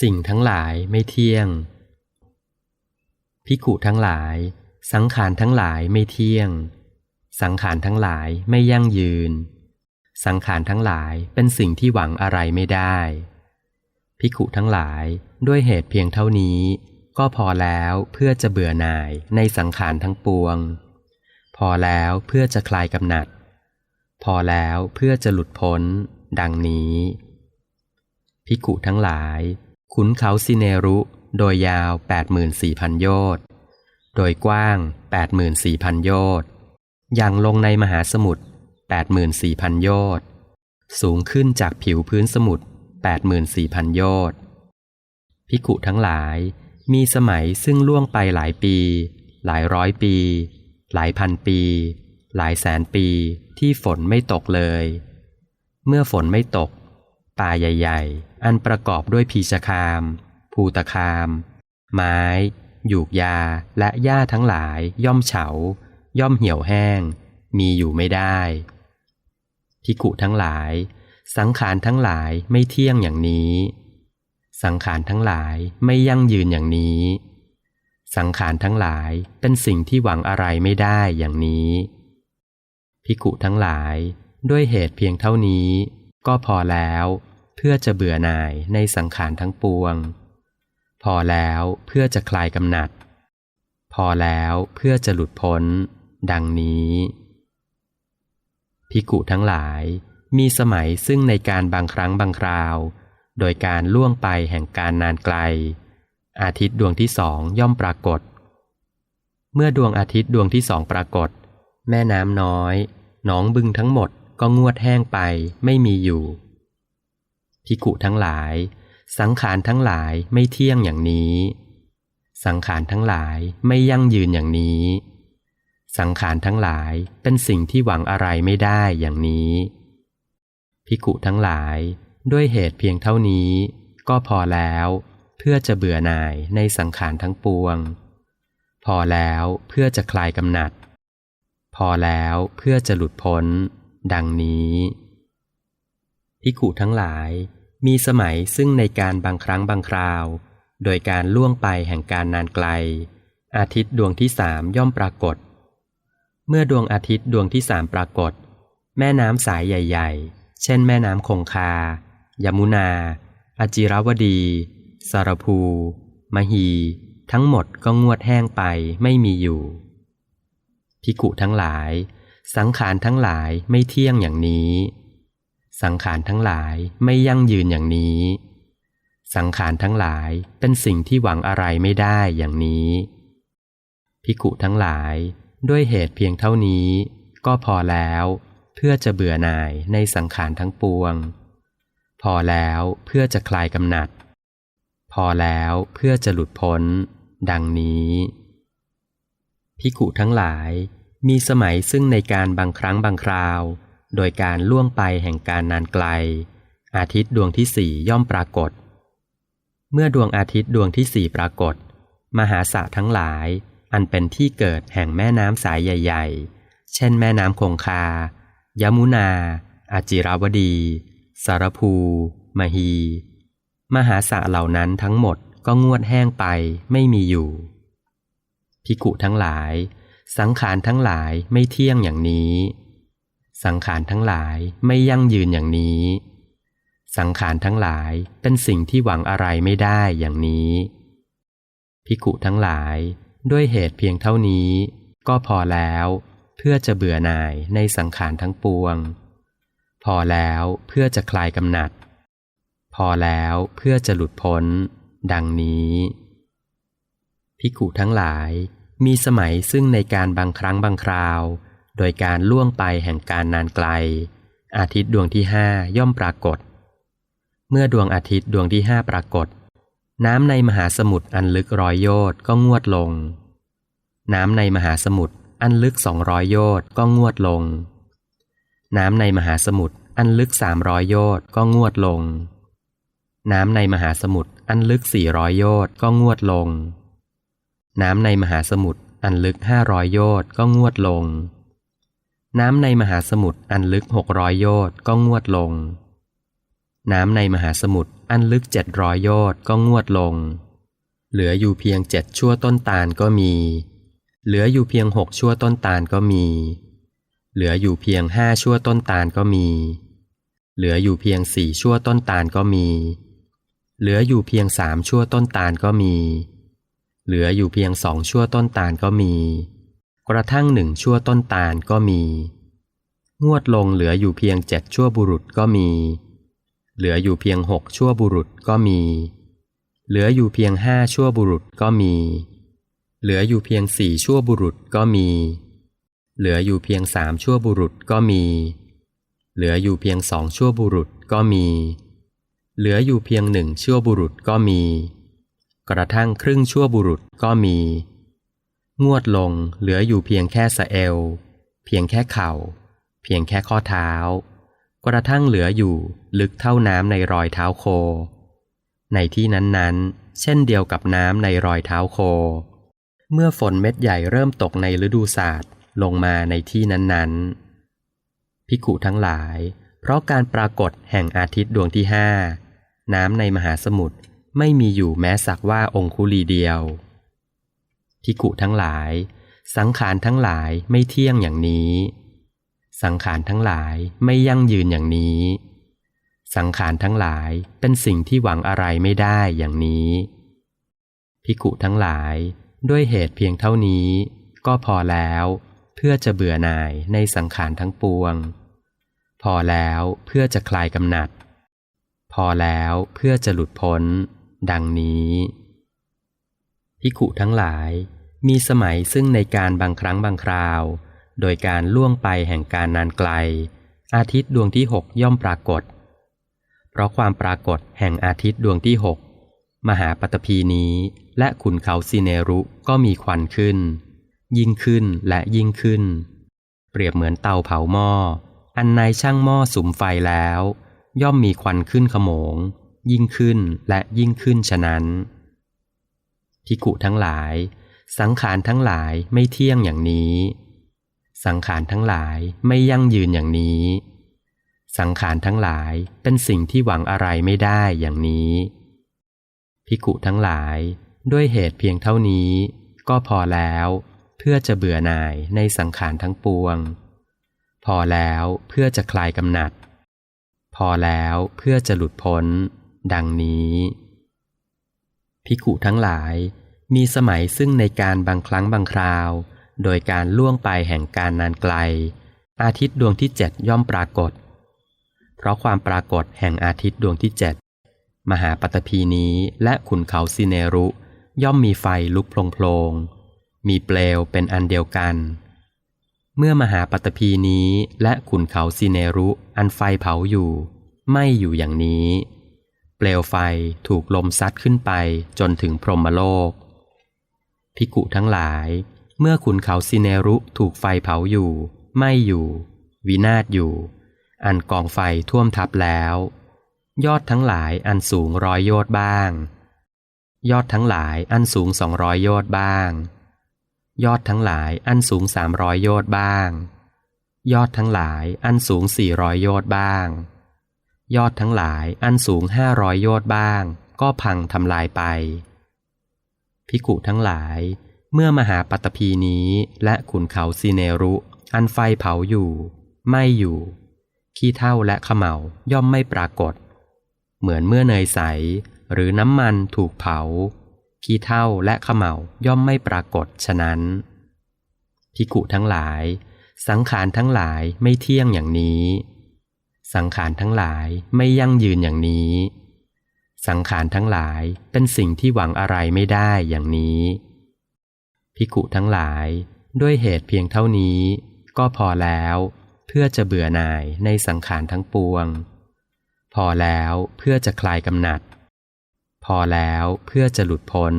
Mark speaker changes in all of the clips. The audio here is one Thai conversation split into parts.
Speaker 1: สิ่งทั้งหลายไม่เที่ยง พิกุทั้งหลาย สังขารทั้งหลายไม่เที่ยง สังขารทั้งหลายไม่ยั่งยืน สังขารทั้งหลายเป็นสิ่งที่หวังอะไรไม่ได้ พิกุทั้งหลายด้วยเหตุเพียงเท่านี้ ก็พอแล้วเพื่อจะเบื่อหน่ายในสังขารทั้งปวง พอแล้วเพื่อจะคลายกำหนัด พอแล้วเพื่อจะหลุดพ้น ดังนี้พิกุทั้งหลาย ขุนเขาสิเนรุ โดยยาว 84,000 โยชน์ โดยกว้าง 84,000 โยชน์ยังลงในมหาสมุทร 84,000 โยชน์สูงขึ้นจากผิวพื้นสมุทร 84,000 โยชน์พิกุทั้งหลาย มีสมัยซึ่งล่วงไปหลายปี หลายร้อยปี หลายพันปี หลายแสนปีที่ฝนไม่ตกเลย เมื่อฝนไม่ตก ป่าใหญ่ ๆ อันประกอบด้วยพีชคาม ภูตคาม ไม้ หยูกยาและหญ้าทั้งหลายย่อมเฉา ย่อมเหี่ยวแห้ง มีอยู่ไม่ได้พิกุทั้งหลาย สังขารทั้งหลายไม่เที่ยงอย่างนี้ สังขารทั้งหลายไม่ยั่งยืนอย่างนี้ สังขารทั้งหลายเป็นสิ่งที่หวังอะไรไม่ได้อย่างนี้พิกุทั้งหลายด้วยเหตุเพียงเท่านี้ ก็พอแล้ว พื่อจะเบื่อหน่ายในสังขารทั้งปวง พอแล้วเพื่อจะคลายกำหนัด พอแล้วเพื่อจะหลุดพ้น ดังนี้ พิกุทั้งหลายมีสมัยซึ่งในการบางครั้งบางคราว โดยการล่วงไปแห่งการนานไกล อาทิตย์ดวงที่สองย่อมปรากฏ เมื่อดวงอาทิตย์ดวงที่สองปรากฏ แม่น้ำน้อย หนองบึงทั้งหมดก็งวดแห้งไปไม่มีอยู่ พิกุทั้งหลาย สังขารทั้งหลายไม่เที่ยงอย่างนี้ สังขารทั้งหลายไม่ยั่งยืนอย่างนี้ สังขารทั้งหลายเป็นสิ่งที่หวังอะไรไม่ได้อย่างนี้ พิกุทั้งหลายด้วยเหตุเพียงเท่านี้ ก็พอแล้ว เพื่อจะเบื่อหน่ายในสังขารทั้งปวง พอแล้วเพื่อจะคลายกำหนัด พอแล้วเพื่อจะหลุดพ้น ดังนี้ พิกุทั้งหลาย มีสมัยซึ่งในการบางครั้งบางคราว โดยการล่วงไปแห่งการนานไกล อาทิตย์ดวงที่สามย่อมปรากฏ เมื่อดวงอาทิตย์ดวงที่สามปรากฏ แม่น้ำสายใหญ่ ๆ เช่น แม่น้ำคงคา ยมุนา อจิรวดี สารภู มหี ทั้งหมดก็งวดแห้งไปไม่มีอยู่พิกุทั้งหลาย สังขารทั้งหลายไม่เที่ยงอย่างนี้ สังขารทั้งหลายไม่ยั่งยืนอย่างนี้ สังขารทั้งหลายเป็นสิ่งที่หวังอะไรไม่ได้อย่างนี้ พิกุทั้งหลายด้วยเหตุเพียงเท่านี้ ก็พอแล้วเพื่อจะเบื่อหน่ายในสังขารทั้งปวง พอแล้วเพื่อจะคลายกำหนัด พอแล้วเพื่อจะหลุดพ้น ดังนี้ พิกุทั้งหลายมีสมัยซึ่งในการบางครั้งบางคราว โดยการล่วงไปแห่งการนานไกล อาทิตย์ดวงที่สี่ย่อมปรากฏ เมื่อดวงอาทิตย์ดวงที่สี่ปรากฏ มหาสะทั้งหลาย อันเป็นที่เกิดแห่งแม่น้ำสายใหญ่ ๆ เช่นแม่น้ำคงคา ยมุนา อาจิราวดี สารภู มหี มหาสะเหล่านั้นทั้งหมดก็งวดแห้งไปไม่มีอยู่ พิกุทั้งหลาย สังขารทั้งหลายไม่เที่ยงอย่างนี้ สังขารทั้งหลายไม่ยั่งยืนอย่างนี้ สังขารทั้งหลายเป็นสิ่งที่หวังอะไรไม่ได้อย่างนี้ พิกุทั้งหลายด้วยเหตุเพียงเท่านี้ ก็พอแล้วเพื่อจะเบื่อหน่ายในสังขารทั้งปวง พอแล้วเพื่อจะคลายกำหนัด พอแล้วเพื่อจะหลุดพ้น ดังนี้พิกุทั้งหลายมีสมัยซึ่งในการบางครั้งบางคราว โดยการล่วงไปแห่งการนานไกล อาทิตย์ดวงที่ห้าย่อมปรากฏ เมื่อดวงอาทิตย์ดวงที่ห้าปรากฏ น้ำในมหาสมุทรอันลึกร้อยโยชน์ก็งวดลง น้ำในมหาสมุทรอันลึกสองร้อยโยชน์ก็งวดลง น้ำในมหาสมุทรอันลึกสามร้อยโยชน์ก็งวดลง น้ำในมหาสมุทรอันลึกสี่ร้อยโยชน์ก็งวดลง น้ำในมหาสมุทรอันลึกห้าร้อยโยชน์ก็งวดลง น้ำในมหาสมุทรอันลึกหกร้อยโยชน์ก็งวดลง น้ำในมหาสมุทรอันลึกเจ็ดร้อยโยชน์ก็งวดลง เหลืออยู่เพียงเจ็ดชั่วต้นตาลก็มี เหลืออยู่เพียงหกชั่วต้นตาลก็มี เหลืออยู่เพียงห้าชั่วต้นตาลก็มี เหลืออยู่เพียงสี่ชั่วต้นตาลก็มี เหลืออยู่เพียงสามชั่วต้นตาลก็มี เหลืออยู่เพียงสองชั่วต้นตาลก็มี กระทั่งหนึ่งชั่วต้นตาลก็มี งวดลงเหลืออยู่เพียงเจ็ดชั่วบุรุษก็มี เหลืออยู่เพียงหกชั่วบุรุษก็มี เหลืออยู่เพียงห้าชั่วบุรุษก็มี เหลืออยู่เพียงสี่ชั่วบุรุษก็มี เหลืออยู่เพียงสามชั่วบุรุษก็มี เหลืออยู่เพียงสองชั่วบุรุษก็มี เหลืออยู่เพียงหนึ่งชั่วบุรุษก็มี กระทั่งครึ่งชั่วบุรุษก็มี งวดลงเหลืออยู่เพียงแค่สะเอว เพียงแค่เข่า เพียงแค่ข้อเท้า กระทั่งเหลืออยู่ลึกเท่าน้ำในรอยเท้าโค ในที่นั้นๆ เช่นเดียวกับน้ำในรอยเท้าโค เมื่อฝนเม็ดใหญ่เริ่มตกในฤดูศาสตร์ลงมาในที่นั้นๆ พิกุทั้งหลาย เพราะการปรากฏแห่งอาทิตย์ดวงที่ห้าน้ำในมหาสมุทรไม่มีอยู่แม้สักว่าองคุลีเดียว พิกุทั้งหลาย สังขารทั้งหลายไม่เที่ยงอย่างนี้ สังขารทั้งหลายไม่ยั่งยืนอย่างนี้ สังขารทั้งหลายเป็นสิ่งที่หวังอะไรไม่ได้อย่างนี้พิกุทั้งหลายด้วยเหตุเพียงเท่านี้ ก็พอแล้ว เพื่อจะเบื่อหน่ายในสังขารทั้งปวง พอแล้วเพื่อจะคลายกำหนัด พอแล้วเพื่อจะหลุดพ้น ดังนี้พิกุทั้งหลาย มีสมัยซึ่งในการบางครั้งบางคราว โดยการล่วงไปแห่งการนานไกล อาทิตย์ดวงที่หกย่อมปรากฏ เพราะความปรากฏแห่งอาทิตย์ดวงที่หกมหาปฐพีนี้และขุนเขาซิเนรุก็มีควันขึ้น ยิ่งขึ้นและยิ่งขึ้น เปรียบเหมือนเตาเผาหม้อ อันในช่างหม้อสุมไฟแล้ว ย่อมมีควันขึ้นขโมง ยิ่งขึ้นและยิ่งขึ้นฉะนั้นพิกุทั้งหลาย สังขารทั้งหลายไม่เที่ยงอย่างนี้ สังขารทั้งหลายไม่ยั่งยืนอย่างนี้ สังขารทั้งหลายเป็นสิ่งที่หวังอะไรไม่ได้อย่างนี้ พิกุทั้งหลายด้วยเหตุเพียงเท่านี้ ก็พอแล้ว เพื่อจะเบื่อหน่ายในสังขารทั้งปวง พอแล้วเพื่อจะคลายกำหนัด พอแล้วเพื่อจะหลุดพ้น ดังนี้พิกุทั้งหลาย มีสมัยซึ่งในการบางครั้งบางคราว โดยการล่วงไปแห่งการนานไกล อาทิตย์ดวงที่เจ็ดย่อมปรากฏ เพราะความปรากฏแห่งอาทิตย์ดวงที่เจ็ดมหาปฐพีนี้และขุนเขาซิเนรุ ย่อมมีไฟลุกโพลงๆมีเปลวเป็นอันเดียวกัน เมื่อมหาปฐพีนี้และขุนเขาซิเนรุอันไฟเผาอยู่ ไม่อยู่อย่างนี้ เปลวไฟถูกลมซัดขึ้นไปจนถึงพรหมโลก พิกุทั้งหลาย เมื่อขุนเขาซิเนรุถูกไฟเผาอยู่ ไม่อยู่ วินาศอยู่ อันกองไฟท่วมทับแล้ว ยอดทั้งหลายอันสูงร้อยโยชน์บ้าง ยอดทั้งหลายอันสูงสองร้อยโยชน์บ้าง ยอดทั้งหลายอันสูงสามร้อยโยชน์บ้าง ยอดทั้งหลายอันสูงสี่ร้อยโยชน์บ้าง ยอดทั้งหลายอันสูงห้าร้อยโยชน์บ้าง ก็พังทำลายไป พิกุทั้งหลาย เมื่อมหาปัตตภีนี้และขุนเขาซีเนรุ อันไฟเผาอยู่ ไม่อยู่ ขี้เท่าและขมเหลาย่อมไม่ปรากฏ เหมือนเมื่อเนยใส หรือน้ำมันถูกเผา ขี้เท่าและขมเหลาย่อมไม่ปรากฏฉะนั้น พิกุทั้งหลาย สังขารทั้งหลายไม่เที่ยงอย่างนี้ สังขารทั้งหลายไม่ยั่งยืนอย่างนี้ สังขารทั้งหลายเป็นสิ่งที่หวังอะไรไม่ได้อย่างนี้ พิกุทั้งหลายด้วยเหตุเพียงเท่านี้ ก็พอแล้วเพื่อจะเบื่อหน่ายในสังขารทั้งปวง พอแล้วเพื่อจะคลายกำหนัด พอแล้วเพื่อจะหลุดพ้น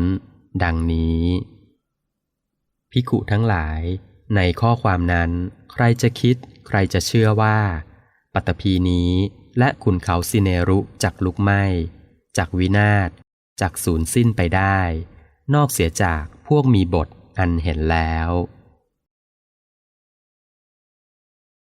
Speaker 1: ดังนี้พิกุทั้งหลาย ในข้อความนั้น ใครจะคิด ใครจะเชื่อว่า ปัตตภีนี้และขุนเขาซิเนรุจักลุกไหม้ จากวินาศจากสูญสิ้นไปได้ นอกเสียจากพวกมีบทอันเห็นแล้ว